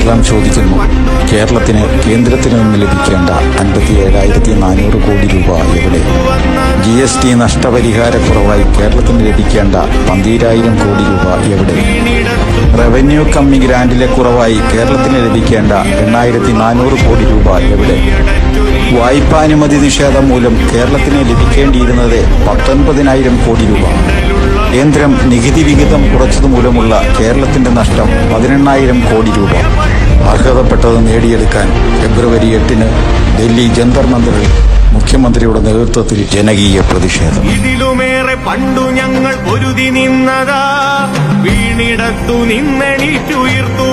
കേരളം ചോദിക്കുന്നു. കേരളത്തിന് കേന്ദ്രത്തിൽ നിന്ന് ലഭിക്കേണ്ട അൻപത്തി ഏഴായിരത്തി നാനൂറ് കോടി രൂപ എവിടെ? ജി എസ് ടി നഷ്ടപരിഹാരക്കുറവായി കേരളത്തിന് ലഭിക്കേണ്ട പന്തീരായിരം കോടി രൂപ എവിടെ? റവന്യൂ കമ്മി ഗ്രാൻഡിലെ കുറവായി കേരളത്തിന് ലഭിക്കേണ്ട എണ്ണായിരത്തി നാനൂറ് കോടി രൂപ എവിടെ? വായ്പാനുമതി നിഷേധം മൂലം കേരളത്തിന് ലഭിക്കേണ്ടിയിരുന്നത് പത്തൊൻപതിനായിരം കോടി രൂപ. കേന്ദ്രം നികുതി വിഹിതം കുറച്ചതുമൂലമുള്ള കേരളത്തിന്റെ നഷ്ടം പതിനെണ്ണായിരം കോടി രൂപ. അർഹതപ്പെട്ടത് നേടിയെടുക്കാൻ ഫെബ്രുവരി എട്ടിന് ഡൽഹി ജന്തർ മന്ദിറിൽ മുഖ്യമന്ത്രിയുടെ നേതൃത്വത്തിൽ ജനകീയ പ്രതിഷേധം. ഇതിലുമേറെ പണ്ടു ഞങ്ങൾ പൊരുതി നിന്നതാ. വീണിടത്തു നിന്നെണീറ്റുയർത്തു